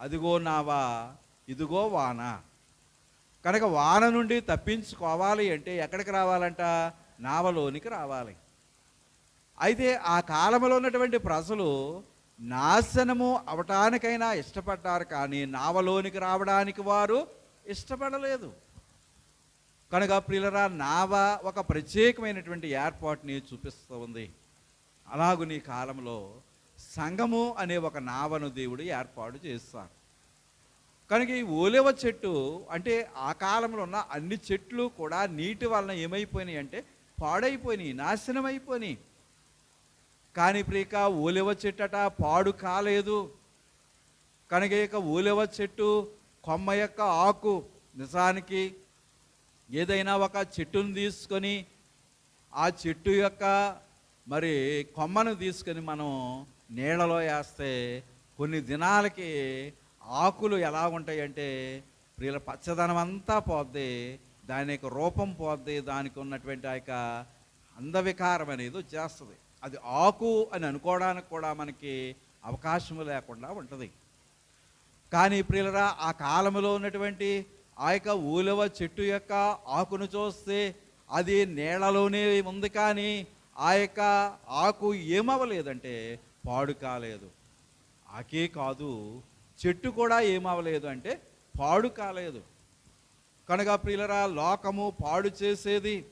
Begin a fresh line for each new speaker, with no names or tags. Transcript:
అదిగో నావా ఇదిగో వాన. కనుక వాన నుండి తప్పించుకోవాలి అంటే ఎక్కడికి రావాలంట? నావలోనికి రావాలి. అయితే ఆ కాలంలో ఉన్నటువంటి ప్రజలు నాశనము అవటానికైనా ఇష్టపడ్డారు కానీ నావలోనికి రావడానికి వారు ఇష్టపడలేదు. కనుక ప్రియులరా నావ ఒక ప్రత్యేకమైనటువంటి ఏర్పాటుని చూపిస్తూ ఉంది. అలాగు నీ కాలంలో సంఘము అనే ఒక నావను దేవుడు ఏర్పాటు చేస్తాడు కనుక ఈ ఓలేవ చెట్టు అంటే ఆ కాలంలో ఉన్న అన్ని చెట్లు కూడా నీటి వలన ఏమైపోయినాయి అంటే పాడైపోయినాయి నాశనం అయిపోయినాయి కానీ ప్రియక ఓలెవ చెట్టట పాడు కాలేదు. కనుక ఇక ఓలివ చెట్టు కొమ్మ యొక్క ఆకు నిజానికి ఏదైనా ఒక చెట్టును తీసుకొని ఆ చెట్టు యొక్క మరి కొమ్మను తీసుకొని మనం నీళ్ళలో వేస్తే కొన్ని దినాలకి ఆకులు ఎలా ఉంటాయంటే ప్రియుల పచ్చదనం అంతా పోద్ది దాని యొక్క రూపం పోద్ది దానికి ఉన్నటువంటి ఆ యొక్క అందవికారం అనేది వచ్చేస్తుంది. అది ఆకు అని అనుకోవడానికి కూడా మనకి అవకాశం లేకుండా ఉంటుంది. కానీ ప్రియులరా ఆ కాలంలో ఉన్నటువంటి ఆ యొక్క ఊలవ చెట్టు యొక్క ఆకును చూస్తే అది నీళ్ళలోనే ఉంది కానీ ఆ యొక్క ఆకు ఏమవ్వలేదంటే పాడు కాలేదు. ఆకే కాదు చెట్టు కూడా ఏమవ్వలేదు అంటే పాడు కాలేదు. కనుక ప్రియులరా లోకము పాడు చేసేది